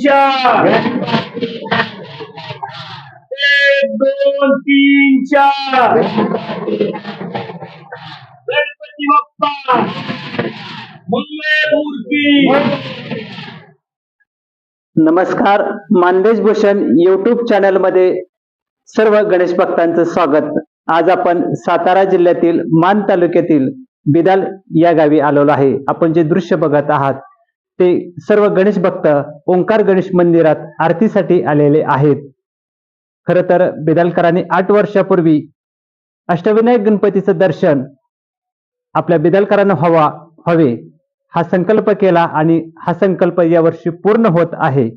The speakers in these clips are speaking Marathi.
चार एक दोन तीन चार. गणपती बाप्पा. नमस्कार मानदेश भूषण युट्यूब चॅनलमध्ये सर्व गणेश भक्तांचं स्वागत. आज आपण सातारा जिल्ह्यातील मान तालुक्यातील बिदाल या गावी आलेलो आहे. आपण जे दृश्य बघत आहात ते सर्व गणेश भक्त ओंकार गणेश मंदिरात आरतीसाठी आलेले आहेत. खर तर बिदालकरांनी आठ वर्षापूर्वी अष्टविनायक गणपतीचं दर्शन आपल्या बिदालकरांना व्हावा हवे हा संकल्प केला आणि हा संकल्प यावर्षी पूर्ण होत आहे.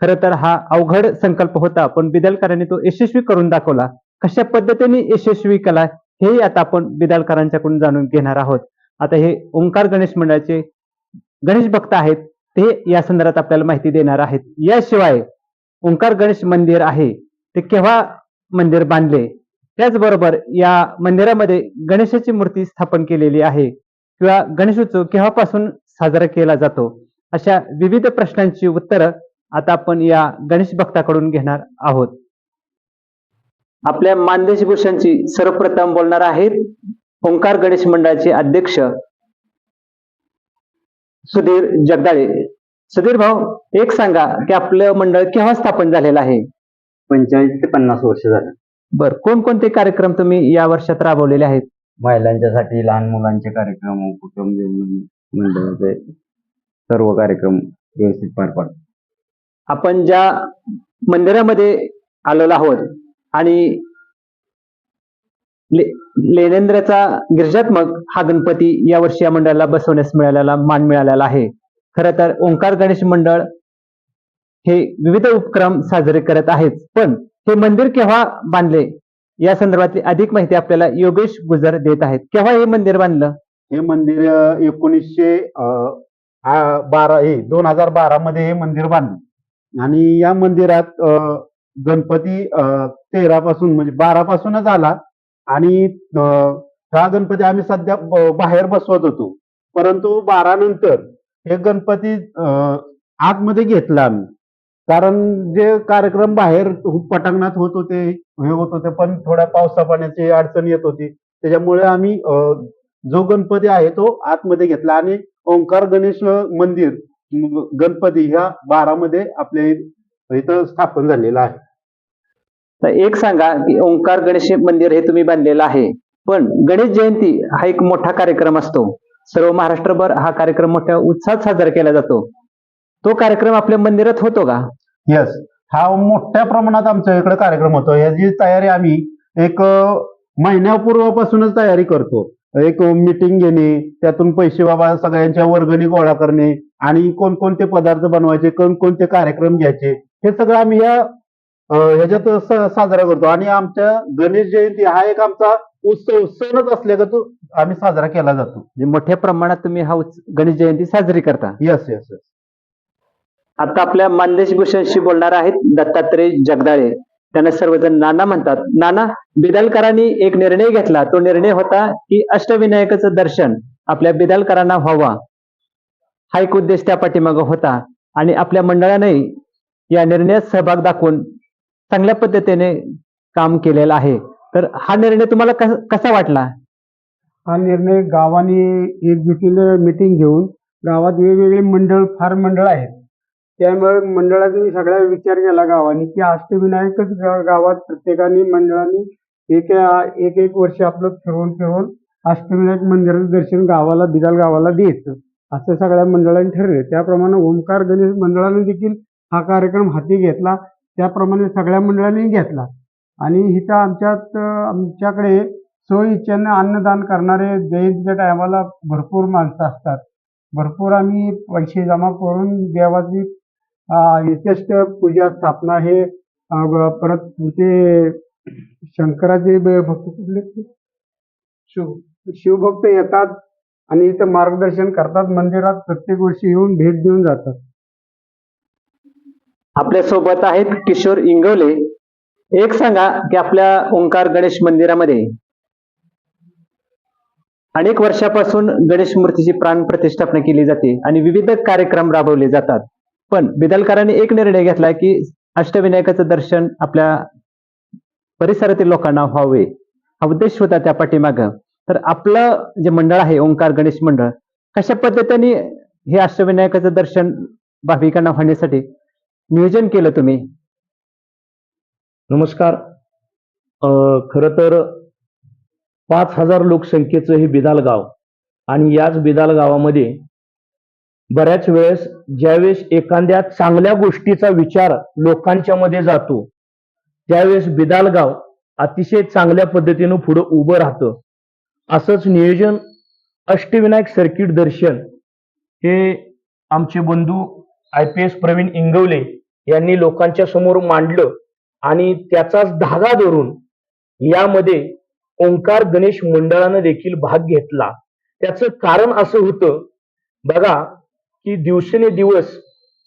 खर तर हा अवघड संकल्प होता पण बिदलकरांनी तो यशस्वी करून दाखवला. कशा पद्धतीने यशस्वी केला हेही आता आपण बिदालकरांच्याकडून जाणून घेणार आहोत. आता हे ओंकार गणेश मंडळाचे गणेश भक्त आहेत ते या संदर्भात आपल्याला माहिती देणार आहेत. याशिवाय ओंकार गणेश मंदिर आहे ते केव्हा मंदिर बांधले? त्याचबरोबर या मंदिरामध्ये गणेशाची मूर्ती स्थापन केलेली आहे किंवा गणेशोत्सव केव्हापासून साजरा केला जातो? अशा विविध प्रश्नांची उत्तरं आता आपण या गणेश भक्ताकडून घेणार आहोत. आपल्या मानदेश भूषणची सर्वप्रथम बोलणार आहेत ओंकार गणेश मंडळाचे अध्यक्ष सुधीर जगदाळे. सुधीर भाऊ एक सांगा की आपलं मंडळ केव्हा स्थापन झालेलं आहे? पंचेचाळीस ते पन्नास वर्ष झालं. बर कोणकोणते कार्यक्रम तुम्ही या वर्षात राबवलेले आहेत? महिलांच्यासाठी लहान मुलांचे कार्यक्रम कुटुंब मंडळाचे सर्व कार्यक्रम व्यवस्थित पार पाडतो. आपण ज्या मंदिरामध्ये आलेलो आहोत आणि ले- लेनेंद्रचा गिरजात्मक हा गणपती या वर्षी या मंडळाला बसवण्यास मिळालेला मान मिळालेला आहे. खर तर ओंकार गणेश मंडळ हे विविध उपक्रम साजरे करत आहेत. पण हे मंदिर केव्हा बांधले? या संदर्भातली अधिक माहिती आपल्याला योगेश गुजर देत आहेत. केव्हा हे मंदिर बांधलं? हे मंदिर एकोणीसशे बारा हे दोन हजार बारा मध्ये हे मंदिर बांधलं. आणि या मंदिरात गणपती तेरा पासून म्हणजे बारा पासूनच आला. आणि हा गणपती आम्ही सध्या ब- बाहेर बसवत होतो. परंतु बारा नंतर हे गणपती आतमध्ये घेतला आम्ही. कारण जे कार्यक्रम बाहेर पटांगणात होत होते हे होत होते पण थोड्या पावसा पाण्याची अडचण येत होती. त्याच्यामुळे आम्ही जो गणपती आहे तो आतमध्ये घेतला आणि ओंकार गणेश मंदिर गणपती ह्या बारामध्ये आपल्या इथं स्थापन झालेला आहे. तर एक सांगा की ओंकार गणेश मंदिर हे तुम्ही बांधलेलं आहे. पण गणेश जयंती हा एक मोठा कार्यक्रम असतो. सर्व महाराष्ट्रभर हा कार्यक्रम मोठ्या उत्साहात साजरा केला जातो. तो कार्यक्रम आपल्या मंदिरात होतो का? यस हा मोठ्या प्रमाणात आमच्या इकडे कार्यक्रम होतो. याची तयारी आम्ही एक महिन्यापूर्वापासूनच तयारी करतो. एक मीटिंग घेणे त्यातून पैसे बाबा सगळ्यांच्या वर्गणी गोळा करणे आणि कोणकोणते पदार्थ बनवायचे कोणकोणते कार्यक्रम घ्यायचे हे सगळं आम्ही या ह्याच्यात साजरा करतो. आणि आमच्या गणेश जयंती हा एक आमचा उत्सव सणच असल्यागत तो आम्ही साजरा केला जातो. म्हणजे मोठ्या प्रमाणात तुम्ही हा उत्स- गणेश जयंती साजरी करता? यस यस यस आता आपल्या मानदेश भूषणशी बोलणार आहेत दत्तात्रय जगदाळे. त्यांना सर्वजण नाना म्हणतात. नाना बिदालकरांनी एक निर्णय घेतला. तो निर्णय होता की अष्टविनायकाचं दर्शन आपल्या बिदालकरांना व्हावा. हा एक उद्देश त्या पाठीमागं होता. आणि आपल्या मंडळाने या निर्णयात सहभाग दाखवून चांगल्या पद्धतीने काम केलेलं आहे. तर हा निर्णय तुम्हाला कस- कसा वाटला? हा निर्णय गावाने एकजुटीने मिटिंग घेऊन गावात वेगवेगळे मंडळ फार मंडळ आहेत. त्यामुळे मंडळाने सगळ्या विचार केला गावाने की अष्टविनायकच गावात प्रत्येकाने मंडळाने एक एक एक वर्ष आपलं फिरवून फिरवून अष्टविनायक मंदिराचं दर्शन गावाला बिदाल गावाला द्यायचं. असं सगळ्या मंडळांनी ठरलं त्याप्रमाणे ओंकार गणेश मंडळाने देखील हा कार्यक्रम हाती घेतला. त्याप्रमाणे सगळ्या मंडळांनी घेतला. आणि इथं आमच्यात आमच्याकडे स्वइच्छेनं अन्नदान करणारे जयंतीच्या टायमाला भरपूर माणसं असतात. भरपूर आम्ही पैसे जमा करून देवाची यथेष्ट पूजा स्थापना हे परत ते शंकराचे भक्त कुठले? शिव शिवभक्त येतात आणि इथं मार्गदर्शन करतात. मंदिरात प्रत्येक वर्षी येऊन भेट देऊन जातात. आपल्यासोबत आहेत किशोर इंगवले. एक सांगा की आपल्या ओंकार गणेश मंदिरामध्ये अनेक वर्षापासून गणेश मूर्तीची प्राण प्रतिष्ठापना केली जाते आणि विविध कार्यक्रम राबवले जातात. पण बिदलकरांनी एक निर्णय घेतला की अष्टविनायकाचं दर्शन आपल्या परिसरातील लोकांना व्हावे. हा उद्देश होता त्या पाठीमागं. तर आपलं जे मंडळ आहे ओंकार गणेश मंडळ कशा पद्धतीने हे अष्टविनायकाचं दर्शन भाविकांना होण्यासाठी नियोजन केलं तुम्ही. नमस्कार. खर तर पाच हजार लोकसंख्येचं हे बिदाल गाव आणि याच बिदाल गावामध्ये बऱ्याच वेळेस ज्यावेळेस एखाद्या चांगल्या गोष्टीचा विचार लोकांच्या मध्ये जातो त्यावेळेस बिदाल गाव अतिशय चांगल्या पद्धतीनं पुढं उभं राहतं. असंच नियोजन अष्टविनायक सर्किट दर्शन हे आमचे बंधू I P S Pravin Ingawale यांनी लोकांच्या समोर मांडलं आणि त्याचाच धागा धरून यामध्ये ओंकार गणेश मंडळानं देखील भाग घेतला. त्याचं कारण असं होतं बघा की दिवसेंदिवस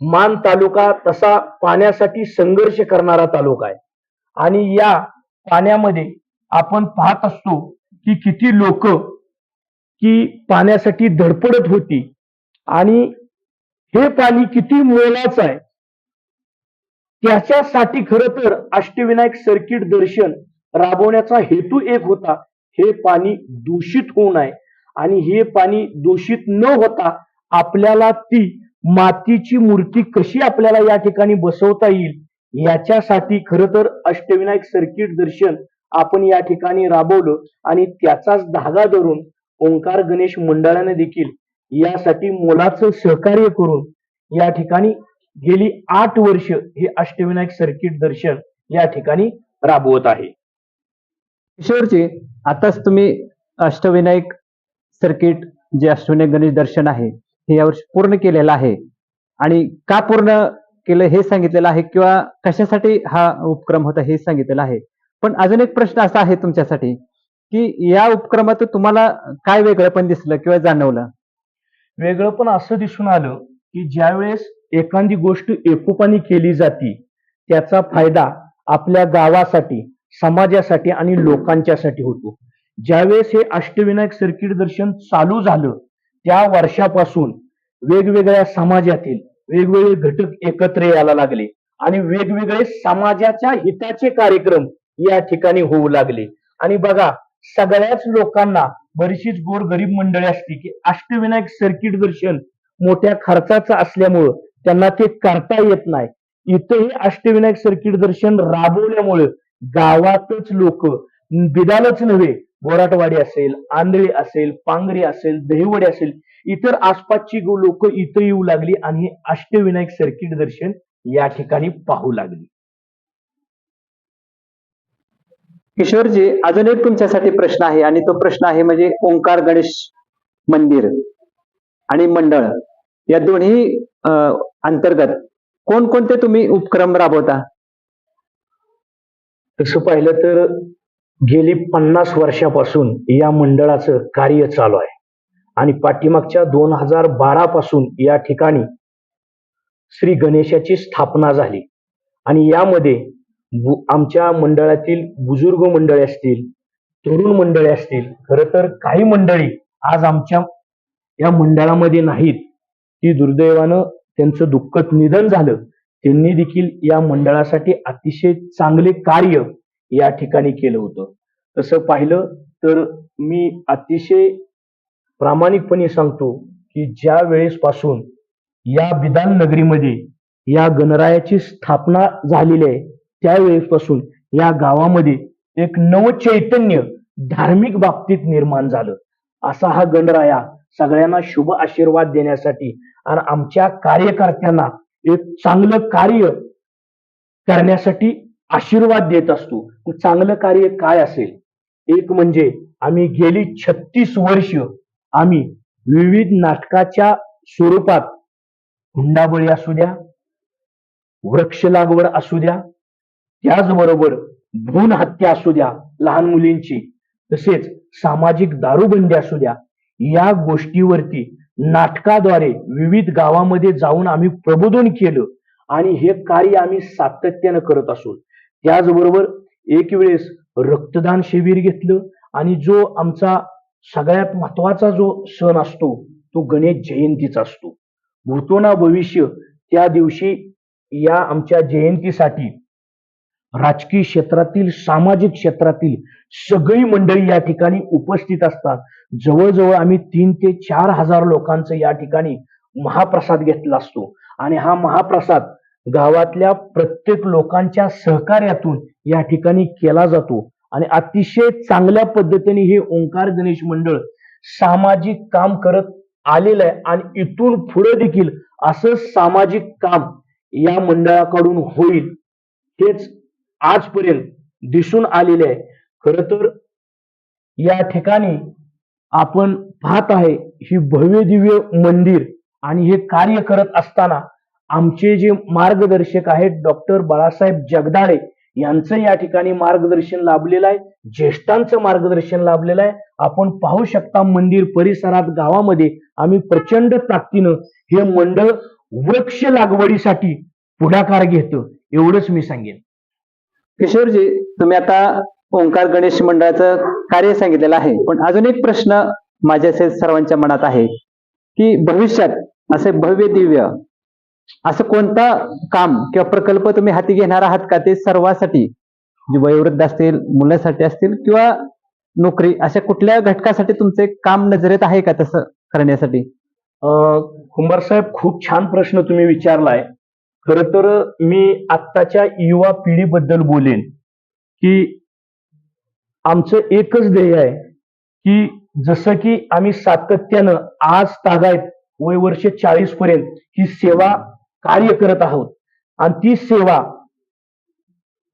मान तालुका तसा पाण्यासाठी संघर्ष करणारा तालुका आहे. आणि या पाण्यामध्ये आपण पाहत असतो की किती लोक की पाण्यासाठी धडपडत होती. आणि हे पाणी किती मोलाचं आहे त्याच्यासाठी खर तर अष्टविनायक सर्किट दर्शन राबवण्याचा हेतू एक होता. हे पाणी दूषित होऊ नये. आणि हे पाणी दूषित न होता आपल्याला ती मातीची मूर्ती कशी आपल्याला या ठिकाणी बसवता येईल याच्यासाठी खर तर अष्टविनायक सर्किट दर्शन आपण या ठिकाणी राबवलं. आणि त्याचाच धागा धरून ओंकार गणेश मंडळाने देखील यासाठी मोलाचं सहकार्य करून या ठिकाणी गेली आठ वर्ष हे अष्टविनायक सर्किट दर्शन या ठिकाणी राबवत आहे. किशोरजी आताच तुम्ही अष्टविनायक सर्किट जे अष्टविनायक गणेश दर्शन आहे हे यावर्षी पूर्ण केलेलं आहे. आणि का पूर्ण केलं हे सांगितलेलं आहे किंवा कशासाठी हा उपक्रम होता हे सांगितलेलं आहे? पण अजून एक प्रश्न असा आहे तुमच्यासाठी की या उपक्रमात तुम्हाला काय वेगळं पण दिसलं किंवा जाणवलं? वेगळं पण असं दिसून आलं की ज्यावेळेस एखादी गोष्ट एकोपाने केली जाती त्याचा फायदा आपल्या गावासाठी समाजासाठी आणि लोकांच्यासाठी होतो. ज्यावेळेस हे अष्टविनायक सर्किट दर्शन चालू झालं त्या वर्षापासून वेगवेगळ्या समाजातील वेगवेगळे घटक एकत्र यायला लागले आणि वेगवेगळे समाजाच्या हिताचे कार्यक्रम या ठिकाणी होऊ लागले. आणि बघा सगळ्याच लोकांना बरीचशीच गोरगरीब मंडळी असते की अष्टविनायक सर्किट दर्शन मोठ्या खर्चाचं असल्यामुळं त्यांना ते करता येत नाही. इथंही अष्टविनायक सर्किट दर्शन राबवल्यामुळे गावातच लोक बिदालच नव्हे बोराटवाडी असेल आंधळी असेल पांगरी असेल दहिवडी असेल इतर आसपासची लोक इथं येऊ लागली आणि अष्टविनायक सर्किट दर्शन या ठिकाणी पाहू लागली. किशोरजी अजून एक तुमच्यासाठी प्रश्न आहे आणि तो प्रश्न आहे म्हणजे ओंकार गणेश मंदिर आणि मंडळ. या दोन्ही अं, अंतर्गत. कोणकोणते तुम्ही उपक्रम राबवता? तसं पाहिलं तर गेली पन्नास वर्षापासून या मंडळाचं कार्य चालू आहे. आणि पाठीमागच्या दोन हजार बारा पासून या ठिकाणी श्री गणेशाची स्थापना झाली. आणि यामध्ये बु- आमच्या मंडळातील बुजुर्ग मंडळी असतील तरुण मंडळी असतील खर तर काही मंडळी आज आमच्या या मंडळामध्ये नाहीत. ती दुर्दैवानं त्यांचं दुःखद निधन झालं. त्यांनी देखील या मंडळासाठी अतिशय चांगले कार्य या ठिकाणी केलं होतं. तसं पाहिलं तर मी अतिशय प्रामाणिकपणे सांगतो की ज्या वेळेसपासून या विधान नगरीमध्ये या गणरायाची स्थापना झालेली आहे त्यावेळेसपासून या गावामध्ये एक नवचैतन्य धार्मिक बाबतीत निर्माण झालं. असा हा गणराया सगळ्यांना शुभ आशीर्वाद देण्यासाठी आणि आमच्या कार्यकर्त्यांना एक चांगलं कार्य करण्यासाठी आशीर्वाद देत असतो. चांगलं कार्य काय असेल? एक म्हणजे आम्ही गेली छत्तीस वर्ष आम्ही विविध नाटकाच्या स्वरूपात हुंडाबळी असू द्या वृक्ष लागवड असू द्या त्याचबरोबर भ्रूण हत्या असू द्या लहान मुलींची तसेच सामाजिक दारूबंदी असू द्या या गोष्टीवरती नाटकाद्वारे विविध गावामध्ये जाऊन आम्ही प्रबोधन केलं आणि हे कार्य आम्ही सातत्यानं करत असू त्याचबरोबर एक वेळेस रक्तदान शिबिर घेतलं आणि जो आमचा सगळ्यात महत्त्वाचा जो सण असतो तो गणेश जयंतीचा असतो. भूतो ना भविष्य त्या दिवशी या आमच्या जयंतीसाठी राजकीय क्षेत्रातील सामाजिक क्षेत्रातील सगळी मंडळी या ठिकाणी उपस्थित असतात. जवळजवळ आम्ही तीन ते चार हजार लोकांचं या ठिकाणी महाप्रसाद घेतला असतो. आणि हा महाप्रसाद गावातल्या प्रत्येक लोकांच्या सहकार्यातून या ठिकाणी केला जातो. आणि अतिशय चांगल्या पद्धतीने हे ओंकार गणेश मंडळ सामाजिक काम करत आलेलं आहे आणि इथून पुढे देखील असं सामाजिक काम या मंडळाकडून होईल हेच आजपर्यंत दिसून आलेले आहे. खर तर या ठिकाणी आपण पाहत आहे ही भव्य दिव्य मंदिर आणि हे कार्य करत असताना आमचे जे मार्गदर्शक आहेत डॉक्टर बाळासाहेब जगदाळे यांचं या ठिकाणी मार्गदर्शन लाभलेलं आहे ज्येष्ठांचं मार्गदर्शन लाभलेलं आहे. आपण पाहू शकता मंदिर परिसरात गावामध्ये आम्ही प्रचंड ताकदीनं हे मंडळ वृक्ष लागवडीसाठी पुढाकार घेतो. एवढंच मी सांगेन. किशोरजी तुम्ही आता ओंकार गणेश मंडळाचं कार्य सांगितलेलं आहे. पण अजून एक प्रश्न माझ्या सर्वांच्या मनात आहे की भविष्यात असे भव्य दिव्य असं कोणता काम किंवा प्रकल्प तुम्ही हाती घेणार आहात का? ते सर्वांसाठी जे वयोवृद्ध असतील मुलांसाठी असतील किंवा नोकरी अशा कुठल्या घटकासाठी तुमचे काम नजरेत आहे का तसं करण्यासाठी? अं, कुंभार साहेब खूप छान प्रश्न तुम्ही विचारलाय. खर तर मी आत्ताच्या युवा पिढीबद्दल बोलेन की आमचं एकच ध्येय आहे की जसं की आम्ही सातत्यानं आज तागायत वय वर्ष चाळीस पर्यंत ही सेवा कार्य करत आहोत. आणि ती सेवा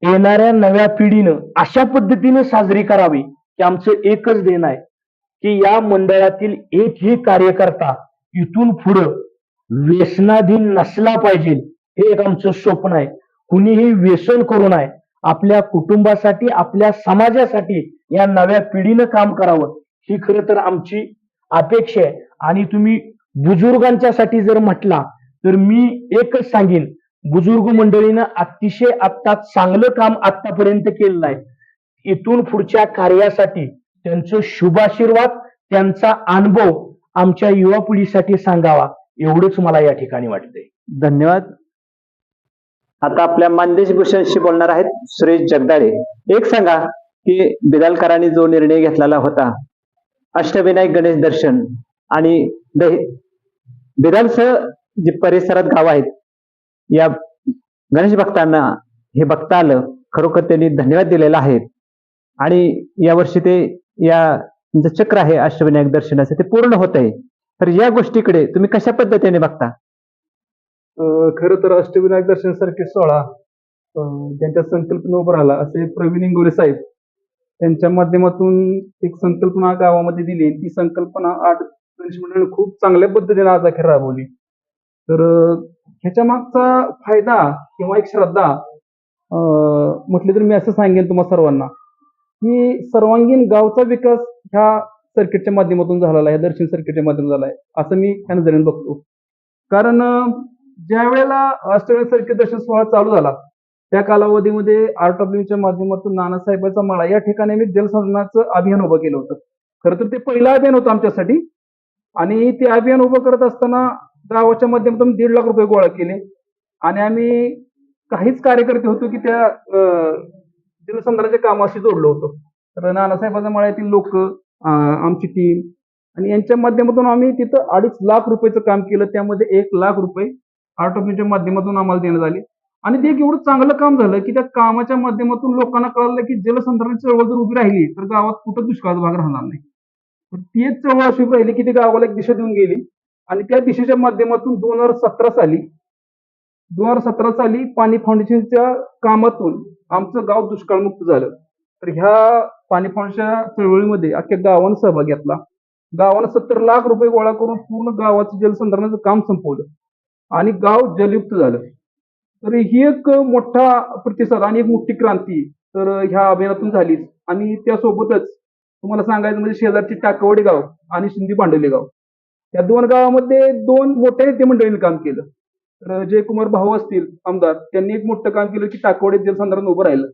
येणाऱ्या नव्या पिढीनं अशा पद्धतीनं साजरी करावी की आमचं एकच देणं आहे की या मंडळातील एकही कार्यकर्ता इथून पुढं व्यसनाधीन नसला पाहिजे. हे एक आमचं स्वप्न आहे. कुणीही व्यसन करू नये. आपल्या कुटुंबासाठी आपल्या समाजासाठी या नव्या पिढीनं काम करावं. ही खरं तर आमची अपेक्षा आहे. आणि तुम्ही बुजुर्गांच्यासाठी जर म्हटला तर मी एकच सांगेन. बुजुर्ग मंडळीनं अतिशय आत्ता चांगलं काम आतापर्यंत केलेलं आहे. इथून पुढच्या कार्यासाठी त्यांचं शुभाशीर्वाद त्यांचा अनुभव आमच्या युवा पिढीसाठी सांगावा. एवढंच मला या ठिकाणी वाटतंय. धन्यवाद. आता आपल्या मानदेश भूषणशी बोलणार आहेत सुरेश जगदाळे. एक सांगा की बिदालकरांनी जो निर्णय घेतलेला होता अष्टविनायक गणेश दर्शन आणि दहि- बिदालसह जे परिसरात गाव आहेत या गणेश भक्तांना हे बघता आलं खरोखर त्यांनी धन्यवाद दिलेला आहे. आणि यावर्षी ते या तुमचं चक्र आहे अष्टविनायक दर्शनाचं ते पूर्ण होत आहे तर या गोष्टीकडे तुम्ही कशा पद्धतीने बघता? खर तर अष्टविनायक दर्शन सारखे सोहळा ज्यांच्या संकल्पना उभं राहिला असे प्रवीण इंगोले साहेब त्यांच्या माध्यमातून एक संकल्पना गावामध्ये दिली. ती संकल्पना आठ मंडळ खूप चांगल्या पद्धतीने आज अखेर राबवली. तर ह्याच्या मागचा फायदा किंवा एक श्रद्धा अं, तर मी असं सांगेन तुम्हाला सर्वांना की सर्वांगीण गावचा विकास ह्या सर्किटच्या माध्यमातून झालेला आहे दर्शन सर्किटच्या माध्यमातून झाला आहे. असं मी ह्या नजरेने बघतो. कारण ज्या वेळेला अष्टविनायक सर्किट दर्शन सोहळा चालू झाला त्या कालावधीमध्ये आर्ट ऑफ माध्यमातून नानासाहेबाचा माळा या ठिकाणी आम्ही जलसंधारणाचं अभियान उभं केलं होतं. खरं तर ते पहिलं अभियान होतं आमच्यासाठी. आणि ते अभियान उभं करत असताना गावाच्या माध्यमातून दीड लाख रुपये गोळा केले. आणि आम्ही काहीच कार्यकर्ते होतो की त्या जलसंधनाच्या जलसंधारणाच्या कामाशी जोडलो होतो. तर नानासाहेबाच्या माळ्यातील लोक आमची टीम आणि यांच्या माध्यमातून आम्ही तिथं अडीच लाख रुपयाचं काम केलं. त्यामध्ये एक लाख रुपये आर्ट ऑफ माध्यमातून आम्हाला देण्यात आले. आणि ते एक एवढं चांगलं काम झालं की त्या कामाच्या माध्यमातून लोकांना कळलं की जलसंधारणाची चळवळ जर उभी राहिली तर गावात कुठं दुष्काळाचा भाग राहणार नाही. तर ती एक चळवळ अशी राहिली की ती गावाला एक दिशा देऊन गेली. आणि त्या दिशेच्या माध्यमातून दोन हजार सतरा साली दोन हजार सतरा साली पाणी फाउंडेशनच्या कामातून आमचं गाव दुष्काळमुक्त झालं. तर ह्या पाणी फाउंडेशनच्या चळवळीमध्ये अख्ख्या गावानं सहभाग घेतला. गावानं सत्तर लाख रुपये गोळा करून पूर्ण गावाचं जलसंधारणाचं काम संपवलं. आणि गाव जलयुक्त झालं. तर ही एक मोठा प्रतिसाद आणि एक मोठी क्रांती तर ह्या अभियानातून झालीच. आणि त्यासोबतच तुम्हाला सांगायचं म्हणजे शेजारची टाकवडे गाव आणि शिंदी पांडवली गाव. या दोन गावामध्ये दोन मोठ्या नेते मंडळींनी काम केलं. तर जयकुमार भाऊ असतील आमदार त्यांनी एक मोठं काम केलं की टाकवडे जलसंधारण उभं राहिलं.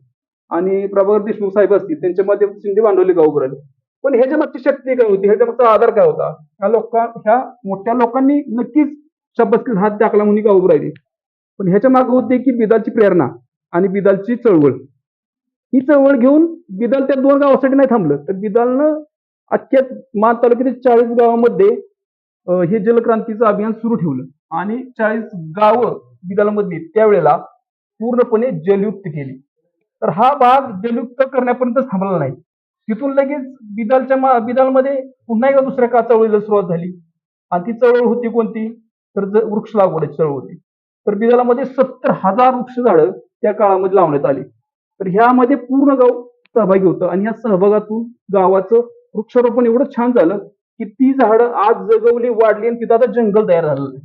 आणि प्रभाकर देशमुख साहेब असतील त्यांच्या माध्यमातून शिंदे भांडवली गाव उभं राहिलं. पण ह्याच्या मागची शक्ती काय होती? ह्याच्या मागचा आधार काय होता? ह्या लोकां ह्या मोठ्या लोकांनी नक्कीच शब्दस्कित हात टाकला म्हणून गाव उभं राहिली. पण ह्याच्या मागे होते की बिदालची प्रेरणा आणि बिदालची चळवळ. ही चळवळ घेऊन बिदाल त्या दोन गावासाठी नाही थांबलं. तर बिदालनं अख्ख्या मान तालुक्यातील चाळीस गावामध्ये हे जलक्रांतीचं अभियान सुरू ठेवलं. आणि चाळीस गावं बिदालमधली त्यावेळेला पूर्णपणे जलयुक्त केली. तर हा भाग जलयुक्त करण्यापर्यंत थांबला नाही. तिथून लगेच बिदालच्या बिदालमध्ये पुन्हा एकदा दुसऱ्या का चळवळीला सुरुवात झाली. आणि ती चळवळ होती कोणती? तर जर वृक्ष लागवड चळवळ होती. तर बिदालामध्ये सत्तर हजार वृक्ष झाडं त्या काळामध्ये लावण्यात आली. तर ह्यामध्ये पूर्ण गाव सहभागी होतं आणि या सहभागातून गावाचं वृक्षारोपण एवढं छान झालं की ती झाडं आज जगवली वाढली आणि तिथं आता जंगल तयार झालेलं आहे.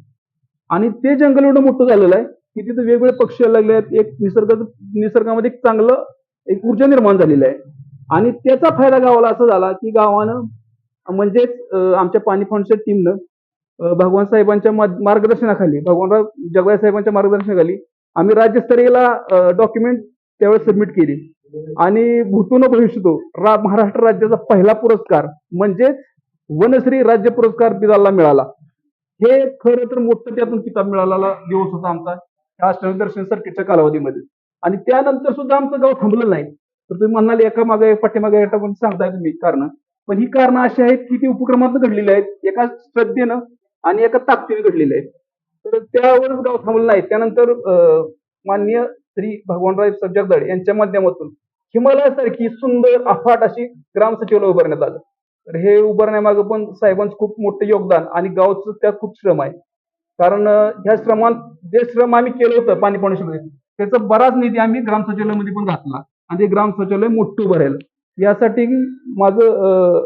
आणि ते जंगल एवढं मोठं झालेलं आहे की तिथं वेगवेगळे पक्षी यायला लागले आहेत. एक निसर्गाचं निसर्गामध्ये एक चांगलं एक ऊर्जा निर्माण झालेली आहे. आणि त्याचा फायदा गावाला असा झाला की गावानं म्हणजेच आमच्या पाणी फाउंडेशन टीमनं भगवान साहेबांच्या मार्गदर्शनाखाली भगवानराव जगदाय साहेबांच्या मार्गदर्शनाखाली आम्ही राज्यस्तरीयला डॉक्युमेंट त्यावेळेस सबमिट केली. आणि भूतून भविष्यतो रा महाराष्ट्र राज्याचा पहिला पुरस्कार म्हणजेच वनश्री राज्य पुरस्कार बिदालला मिळाला. हे खरं तर मोठं त्यातून किताब मिळाला दिवस होता आमचा या अष्टमी दर्शन सर्किटच्या कालावधीमध्ये. आणि त्यानंतर सुद्धा आमचं गाव थांबलं नाही. तर तुम्ही म्हणाल एका मागे पाठीमागे एका पण सांगताय तुम्ही कारण. पण ही कारणं अशी आहेत की ती उपक्रमात घडलेली आहेत. एका श्रद्धेनं आणि एका ताकदीने घडलेलं आहे. तर त्यावरच गाव थांबलं नाही. त्यानंतर अं, माननीय श्री भगवानराव जगदाळे यांच्या माध्यमातून हिमालयासारखी सुंदर अफाट अशी ग्राम सचिवालय उभारण्यात आलं. तर हे उभारण्यामागं पण साहेबांचं खूप मोठं योगदान आणि गावचं त्यात खूप श्रम आहे. कारण ह्या श्रमात जे श्रम आम्ही केलं होतं पाणी पाण्यामध्ये त्याचा बराच निधी आम्ही ग्राम सचिवालयामध्ये पण घातला आणि ते ग्राम सचिवालय मोठं उभं यासाठी माझं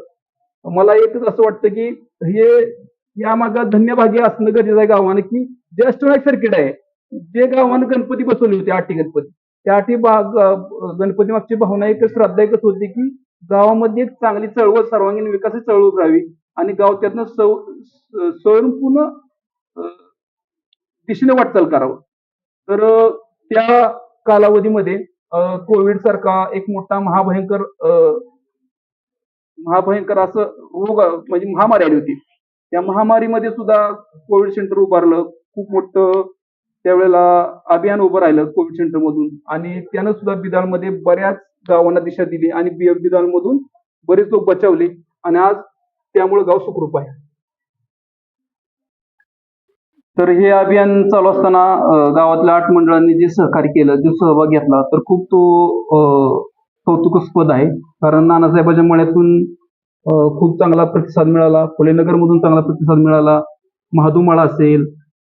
मला एकच असं वाटतं की हे या मागं धन्यभागी असणं गरजेचं आहे गावानं की जे अष्टविनायक सर्किट आहे जे गावानं गणपती बसवले होते आठी गणपती. त्या आठी गणपती मागची भावना एक श्रद्धा एकच होती की गावामध्ये एक चांगली चळवळ सर्वांगीण विकासाची चळवळ उभरावी आणि गाव त्यातनं स्वयंपूर्ण अं, दिशेने वाटचाल करावं. तर त्या कालावधीमध्ये कोविड सारखा एक मोठा महाभयंकर अं, महाभयंकर असं रोग म्हणजे महामारी आली होती. त्या महामारीमध्ये सुद्धा कोविड सेंटर उभारलं. खूप मोठं त्यावेळेला अभियान उभं राहिलं कोविड सेंटर मधून. आणि त्यानं सुद्धा बिदालमध्ये बऱ्याच गावांना दिशा दिली आणि बिदालमधून बरेच लोक बचावले. आणि आज त्यामुळे गाव सुखरूप आहे. तर हे अभियान चालू असताना गावातल्या आठ मंडळांनी जे सहकार्य केलं जे सहभाग घेतला तर खूप तो कौतुकास्पद आहे. कारण नानासाहेबाच्या मळ्यातून खूप चांगला प्रतिसाद मिळाला. फुलेनगर मधून चांगला प्रतिसाद मिळाला. महादुमाळा असेल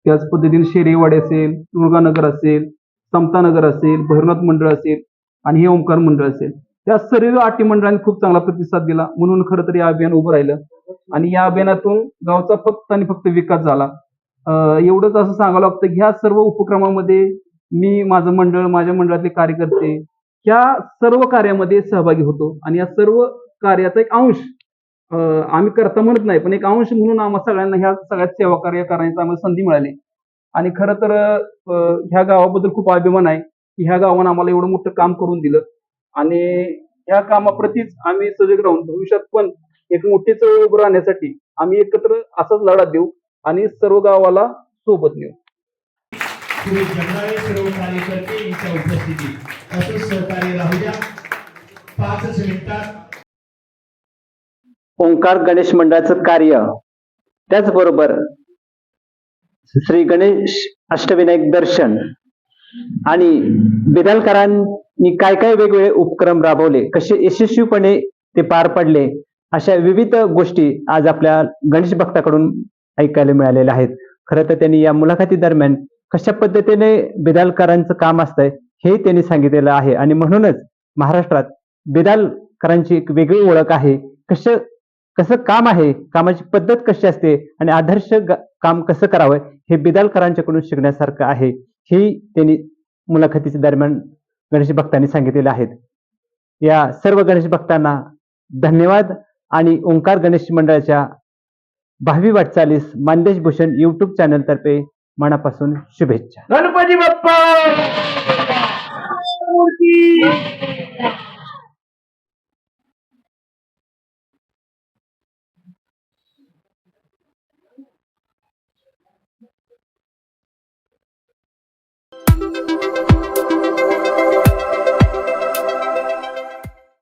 त्याच पद्धतीने शेरेवाडी असेल दुर्गानगर असेल समतानगर असेल भैरवनाथ मंडळ असेल आणि हे ओंकार मंडळ असेल. त्या सर्व आटी मंडळांनी खूप चांगला प्रतिसाद दिला. म्हणून खरं तर या अभियान उभं राहिलं. आणि या अभियानातून गावचा फक्त आणि फक्त विकास झाला. एवढंच असं सांगावं लागतं की ह्या सर्व उपक्रमामध्ये मी माझं मंडळ माझ्या मंडळातले कार्यकर्ते ह्या सर्व कार्यामध्ये सहभागी होतो. आणि या सर्व कार्याचा एक अंश आम्ही करता म्हणत नाही पण एक अंश म्हणून आम्हा सगळ्यांना ह्या सगळ्यात सेवा कार्य करण्याची आम्हाला संधी मिळाली. आणि खरं तर ह्या गावाबद्दल खूप अभिमान आहे की ह्या गावानं आम्हाला एवढं मोठं काम करून दिलं. आणि ह्या कामाप्रतीच आम्ही सजग राहून भविष्यात पण एक मोठी चळवळ उभं राहण्यासाठी आम्ही एकत्र असाच लढा देऊ आणि सर्व गावाला सोबत नेऊ. तुम्ही ओंकार गणेश मंडळाचं कार्य. त्याचबरोबर श्री गणेश अष्टविनायक दर्शन आणि बिदालकरांनी काय काय वेगवेगळे उपक्रम राबवले कसे यशस्वीपणे ते पार पडले अशा विविध गोष्टी आज आपल्या गणेश भक्ताकडून ऐकायला मिळालेल्या आहेत. खरं तर त्यांनी या मुलाखती दरम्यान कशा पद्धतीने बिदालकरांचं काम असतंय हे त्यांनी सांगितलेलं आहे. आणि म्हणूनच महाराष्ट्रात बिदालकरांची एक वेगळी ओळख आहे. कशा कसं काम आहे कामाची पद्धत कशी असते आणि आदर्श काम कसं करावं हे बिदालकरांच्याकडून शिकण्यासारखं आहे. हे त्यांनी मुलाखतीच्या दरम्यान गणेश भक्तांनी सांगितलेलं आहेत या सर्व गणेश भक्तांना धन्यवाद आणि ओंकार गणेश मंडळाच्या भावी वाटचालीस मानदेश भूषण युट्यूब चॅनल तर्फे मनापासून शुभेच्छा. गणपती बाप्पा!